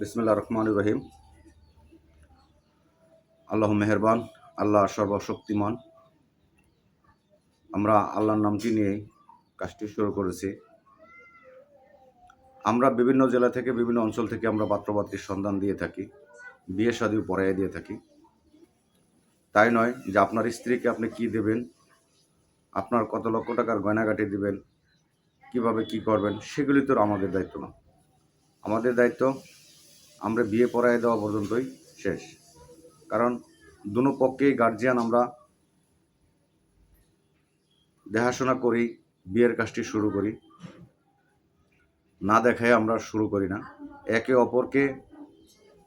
বিসমুল্লাহ রহমান রহিম। আল্লাহ মেহরবান, আল্লাহ সর্বশক্তিমান। আমরা আল্লাহর নামটি নিয়ে কাজটি শুরু করেছি। আমরা বিভিন্ন জেলা থেকে, বিভিন্ন অঞ্চল থেকে আমরা পাত্রপাত্রীর সন্ধান দিয়ে থাকি, বিয়ে শাদিও পড়াইয়া দিয়ে থাকি। তাই নয় যে আপনার স্ত্রীকে আপনি কি দেবেন, আপনার কত লক্ষ টাকার গয়নাগাটি দেবেন, কীভাবে কি করবেন, সেগুলি তো আমাদের দায়িত্ব না। আমাদের দায়িত্ব আমরা বিয়ে পড়ায় দেওয়া পর্যন্তই শেষ। কারণ দুনো গার্জিয়ান আমরা দেখাশোনা করি, বিয়ের কাজটি শুরু করি। না দেখায় আমরা শুরু করি না। একে অপরকে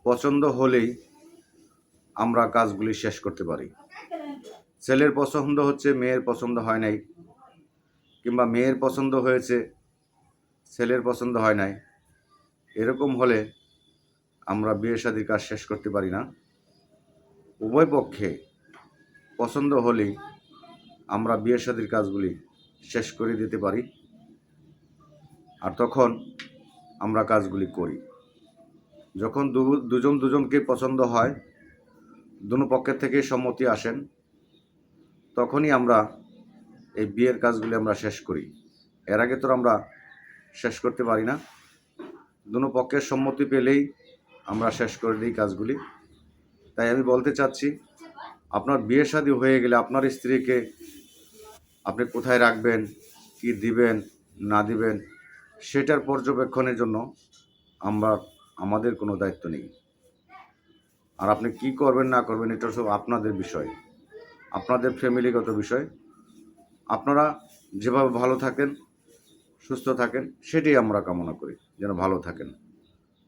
পছন্দ হলেই আমরা কাজগুলি শেষ করতে পারি। ছেলের পছন্দ হচ্ছে, মেয়ের পছন্দ হয় নাই, কিংবা মেয়ের পছন্দ হয়েছে, ছেলের পছন্দ হয় নাই, এরকম হলে আমরা বিয়ে শাদির কাজ শেষ করতে পারি না। উভয় পক্ষে পছন্দ হলেই আমরা বিয়ে শাদির কাজগুলি শেষ করে দিতে পারি আর তখন আমরা কাজগুলি করি। যখন দুজন দুজনকে পছন্দ হয়, দুনো পক্ষের থেকে সম্মতি আসেন, তখনই আমরা এই বিয়ের কাজগুলি আমরা শেষ করি। এর আগে তো আমরা শেষ করতে পারি না। দুনো পক্ষের সম্মতি পেলেই আমরা শেষ করে দিই কাজগুলি। তাই আমি বলতে চাচ্ছি, আপনার বিয়ে শাদী হয়ে গেলে আপনার স্ত্রীকে আপনি কোথায় রাখবেন, কি দিবেন, না দিবেন, সেটার পর্যবেক্ষণের জন্য আমরা, আমাদের কোনো দায়িত্ব নেই। আর আপনি কি করবেন, না করবেন, এটা সব আপনাদের বিষয়, আপনাদের ফ্যামিলিগত বিষয়। আপনারা যেভাবে ভালো থাকেন, সুস্থ থাকেন, সেটাই আমরা কামনা করি, যেন ভালো থাকেন।